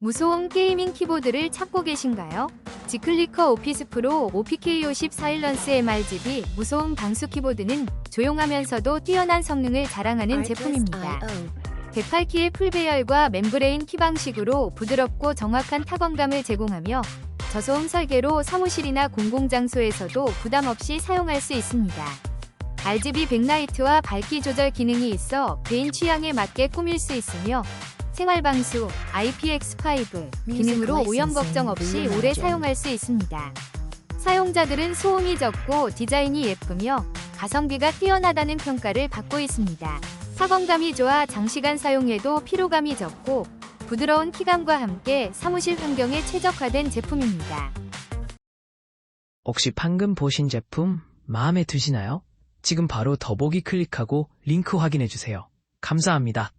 무소음 게이밍 키보드를 찾고 계신가요? 지클리커 오피스 프로 OPK50 사일런스 MRGB 무소음 방수 키보드는 조용하면서도 뛰어난 성능을 자랑하는 제품입니다. 108키의 풀배열과 멤브레인 키 방식으로 부드럽고 정확한 타건감을 제공하며 저소음 설계로 사무실이나 공공장소에서도 부담 없이 사용할 수 있습니다. RGB 백라이트와 밝기 조절 기능이 있어 개인 취향에 맞게 꾸밀 수 있으며 생활방수 IPX5 기능으로 오염 걱정 없이 오래 사용할 수 있습니다. 사용자들은 소음이 적고 디자인이 예쁘며 가성비가 뛰어나다는 평가를 받고 있습니다. 사건감이 좋아 장시간 사용해도 피로감이 적고 부드러운 키감과 함께 사무실 환경에 최적화된 제품입니다. 혹시 방금 보신 제품 마음에 드시나요? 지금 바로 더보기 클릭하고 링크 확인해주세요. 감사합니다.